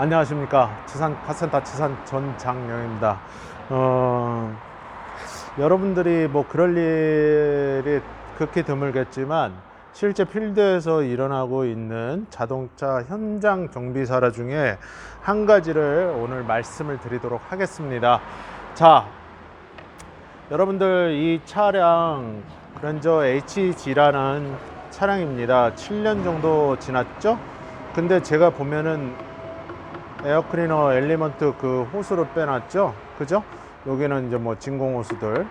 안녕하십니까. 지산 카센터 지산 전장영입니다. 어, 여러분들이 뭐 그럴 일이 극히 드물겠지만 실제 필드에서 일어나고 있는 자동차 현장 정비사라 중에 한 가지를 오늘 말씀을 드리도록 하겠습니다. 자, 여러분들 이 차량 렌저 HG라는 차량입니다. 7년 정도 지났죠? 근데 제가 보면은 에어클리너 엘리먼트 그 호스로 빼놨죠? 그죠? 여기는 이제 뭐 진공 호스들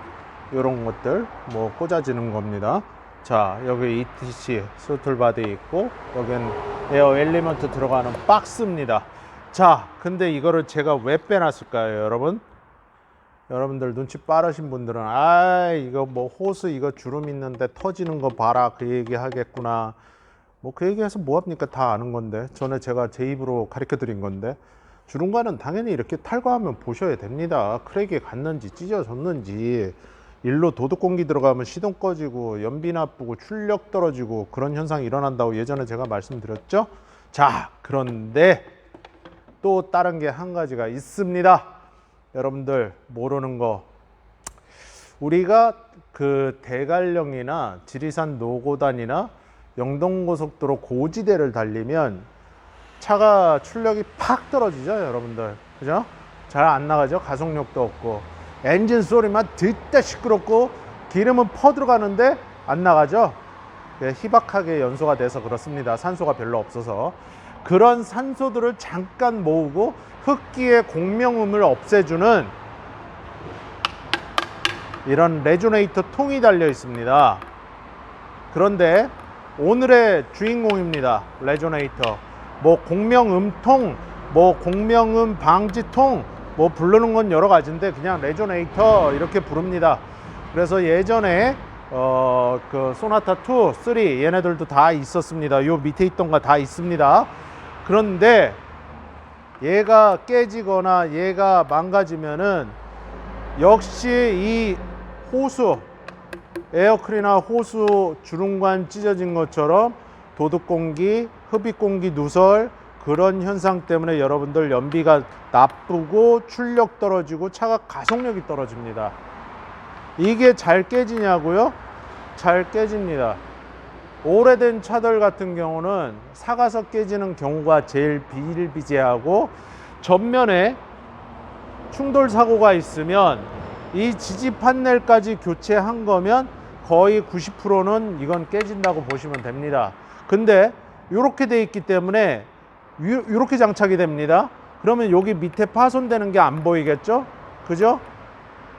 이런 것들 뭐 꽂아지는 겁니다. 자, 여기 ETC 스툴 바디 있고 여기는 에어 엘리먼트 들어가는 박스입니다. 자, 근데 이거를 제가 왜 빼놨을까요, 여러분? 여러분들 눈치 빠르신 분들은 아 이거 뭐 호스 이거 주름 있는데 터지는 거 봐라 그 얘기 하겠구나 뭐 그 얘기해서 뭐합니까? 다 아는 건데. 전에 제가 제 입으로 가르쳐 드린 건데. 주름과는 당연히 이렇게 탈거하면 보셔야 됩니다. 크랙이 갔는지 찢어졌는지. 일로 도둑 공기 들어가면 시동 꺼지고 연비 나쁘고 출력 떨어지고 그런 현상이 일어난다고 예전에 제가 말씀드렸죠? 자 그런데 또 다른 게 한 가지가 있습니다. 여러분들 모르는 거. 우리가 그 대관령이나 지리산 노고단이나 영동고속도로 고지대를 달리면 차가 출력이 팍 떨어지죠 여러분들. 그죠? 잘 안 나가죠? 가속력도 없고. 엔진 소리만 듣다 시끄럽고 기름은 퍼 들어가는데 안 나가죠? 예, 희박하게 연소가 돼서 그렇습니다. 산소가 별로 없어서. 그런 산소들을 잠깐 모으고 흡기의 공명음을 없애주는 이런 레조네이터 통이 달려 있습니다. 그런데 오늘의 주인공입니다. 레조네이터. 뭐 공명음통, 뭐 공명음 방지통, 뭐 부르는 건 여러 가지인데 그냥 레조네이터 이렇게 부릅니다. 그래서 예전에 어 그 소나타 2, 3 얘네들도 다 있었습니다. 요 밑에 있던 거 다 있습니다. 그런데 얘가 깨지거나 얘가 망가지면은 역시 이 호수 에어클이나 호수 주름관 찢어진 것처럼 도둑 공기, 흡입 공기 누설 그런 현상 때문에 여러분들 연비가 나쁘고 출력 떨어지고 차가 가속력이 떨어집니다. 이게 잘 깨지냐고요? 잘 깨집니다. 오래된 차들 같은 경우는 사가서 깨지는 경우가 제일 비일비재하고 전면에 충돌 사고가 있으면 이 지지 판넬까지 교체한 거면 거의 90%는 이건 깨진다고 보시면 됩니다. 근데 이렇게 돼 있기 때문에 이렇게 장착이 됩니다. 그러면 여기 밑에 파손되는 게 안 보이겠죠? 그죠?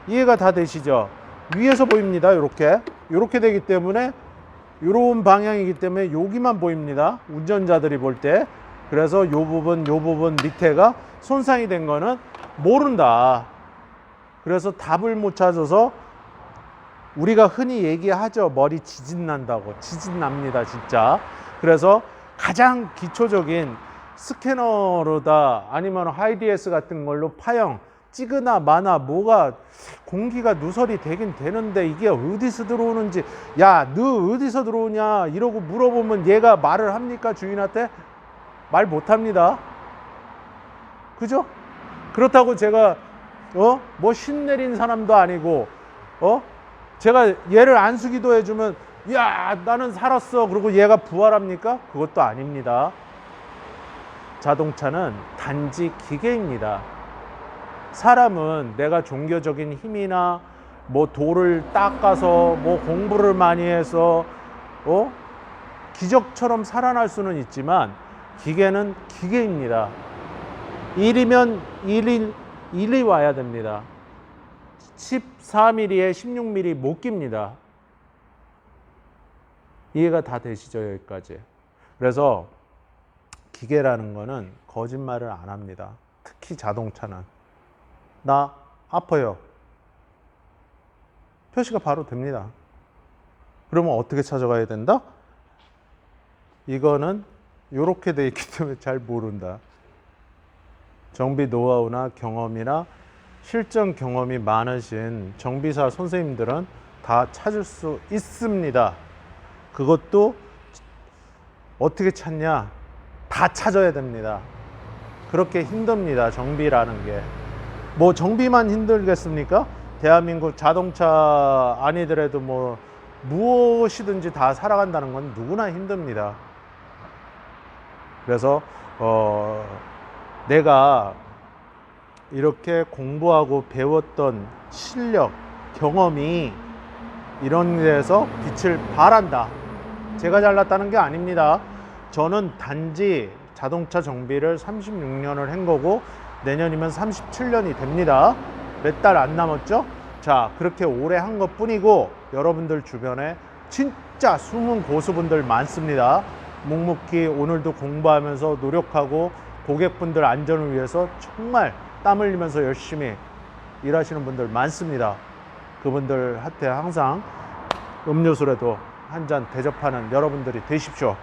이해가 다 되시죠? 위에서 보입니다. 이렇게 이렇게 되기 때문에 이런 방향이기 때문에 여기만 보입니다. 운전자들이 볼 때. 그래서 요 부분, 요 부분 밑에가 손상이 된 거는 모른다. 그래서 답을 못 찾아서 우리가 흔히 얘기하죠. 머리 지진 난다고. 지진 납니다, 진짜. 그래서 가장 기초적인 스캐너로다 아니면 하이디에스 같은 걸로 파형 찌그나 마나 뭐가 공기가 누설이 되긴 되는데 이게 어디서 들어오는지 야 너 어디서 들어오냐 이러고 물어보면 얘가 말을 합니까 주인한테 말 못합니다 그죠 그렇다고 제가 어 뭐 신 내린 사람도 아니고 어 제가 얘를 안수기도 해주면 야 나는 살았어 그리고 얘가 부활합니까 그것도 아닙니다 자동차는 단지 기계입니다. 사람은 내가 종교적인 힘이나 뭐 돌을 닦아서 뭐 공부를 많이 해서 어 기적처럼 살아날 수는 있지만 기계는 기계입니다. 일이면 일일 일이 와야 됩니다. 14mm에 16mm 못 깁니다. 이해가 다 되시죠 여기까지. 그래서 기계라는 거는 거짓말을 안 합니다. 특히 자동차는. 나 아파요. 표시가 바로 됩니다. 그러면 어떻게 찾아가야 된다? 이거는 이렇게 돼 있기 때문에 잘 모른다. 정비 노하우나 경험이나 실전 경험이 많으신 정비사 선생님들은 다 찾을 수 있습니다. 그것도 어떻게 찾냐? 다 찾아야 됩니다. 그렇게 힘듭니다. 정비라는 게. 뭐 정비만 힘들겠습니까? 대한민국 자동차 아니더라도 뭐 무엇이든지 다 살아간다는 건 누구나 힘듭니다. 그래서 어 내가 이렇게 공부하고 배웠던 실력, 경험이 이런 데서 빛을 발한다. 제가 잘났다는 게 아닙니다. 저는 단지 자동차 정비를 36년을 한 거고 내년이면 37년이 됩니다. 몇 달 안 남았죠? 자, 그렇게 오래 한 것 뿐이고 여러분들 주변에 진짜 숨은 고수분들 많습니다. 묵묵히 오늘도 공부하면서 노력하고 고객분들 안전을 위해서 정말 땀 흘리면서 열심히 일하시는 분들 많습니다. 그분들한테 항상 음료수라도 한 잔 대접하는 여러분들이 되십시오.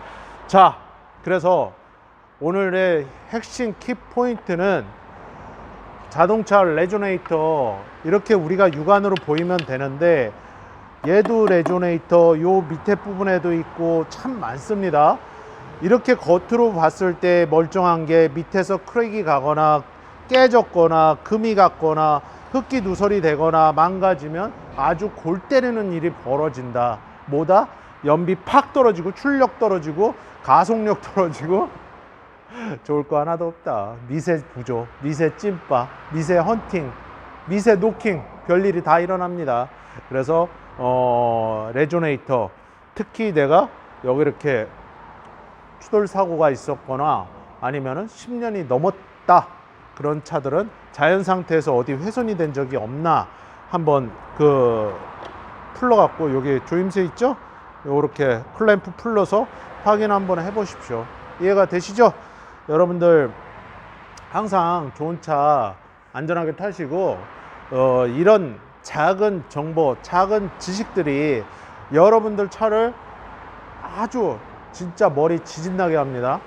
자, 그래서 오늘의 핵심 키 포인트는 자동차 레조네이터 이렇게 우리가 육안으로 보이면 되는데 얘도 레조네이터 요 밑에 부분에도 있고 참 많습니다. 이렇게 겉으로 봤을 때 멀쩡한 게 밑에서 크랙이 가거나 깨졌거나 금이 갔거나 흙기 누설이 되거나 망가지면 아주 골 때리는 일이 벌어진다. 뭐다? 연비 팍 떨어지고 출력 떨어지고 가속력 떨어지고 좋을 거 하나도 없다. 미세 부조, 미세 찐빠, 미세 헌팅, 미세 노킹 별일이 다 일어납니다. 그래서 어, 레조네이터 특히 내가 여기 이렇게 추돌 사고가 있었거나 아니면은 10년이 넘었다 그런 차들은 자연 상태에서 어디 훼손이 된 적이 없나 한번 그 풀러갖고 여기 조임새 있죠? 요렇게 클램프 풀러서 확인 한번 해보십시오. 이해가 되시죠? 여러분들 항상 좋은 차 안전하게 타시고 어, 이런 작은 정보, 작은 지식들이 여러분들 차를 아주 진짜 머리 지진나게 합니다.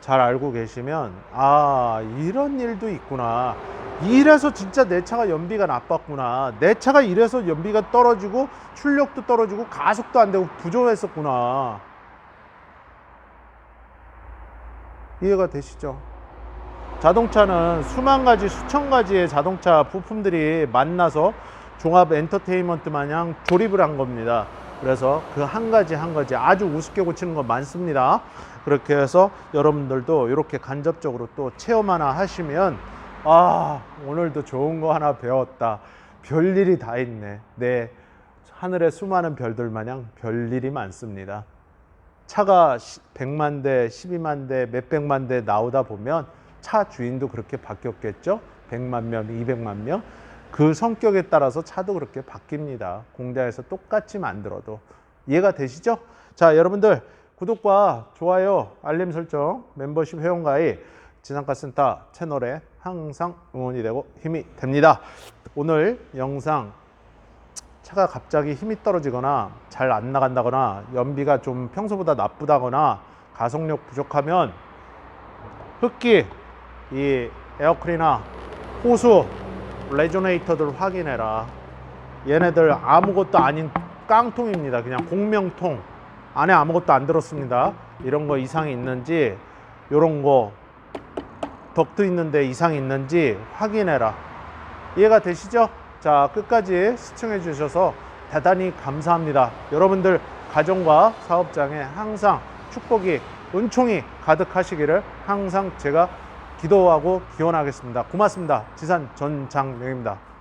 잘 알고 계시면 아 이런 일도 있구나. 이래서 진짜 내 차가 연비가 나빴구나. 내 차가 이래서 연비가 떨어지고 출력도 떨어지고 가속도 안 되고 부조했었구나. 이해가 되시죠? 자동차는 수만 가지, 수천 가지의 자동차 부품들이 만나서 종합 엔터테인먼트 마냥 조립을 한 겁니다. 그래서 그 한 가지 한 가지 아주 우습게 고치는 거 많습니다. 그렇게 해서 여러분들도 이렇게 간접적으로 또 체험 하나 하시면 아, 오늘도 좋은 거 하나 배웠다. 별일이 다 있네. 네. 하늘에 수많은 별들 마냥 별일이 많습니다. 차가 100만 대, 12만 대, 몇백만 대 나오다 보면 차 주인도 그렇게 바뀌었겠죠? 100만 명, 200만 명. 그 성격에 따라서 차도 그렇게 바뀝니다. 공장에서 똑같이 만들어도. 이해가 되시죠? 자, 여러분들 구독과 좋아요, 알림 설정, 멤버십 회원 가입 지상가 센터 채널에 항상 응원이 되고 힘이 됩니다. 오늘 영상 차가 갑자기 힘이 떨어지거나 잘 안 나간다거나 연비가 좀 평소보다 나쁘다거나 가속력 부족하면 흡기 이 에어클리나 호수 레조네이터들 확인해라. 얘네들 아무것도 아닌 깡통입니다. 그냥 공명통. 안에 아무것도 안 들었습니다. 이런 거 이상이 있는지 요런 거 덕트 있는데 이상이 있는지 확인해라. 이해가 되시죠? 자, 끝까지 시청해 주셔서 대단히 감사합니다. 여러분들 가정과 사업장에 항상 축복이, 은총이 가득하시기를 항상 제가 기도하고 기원하겠습니다. 고맙습니다. 지산 전장명입니다.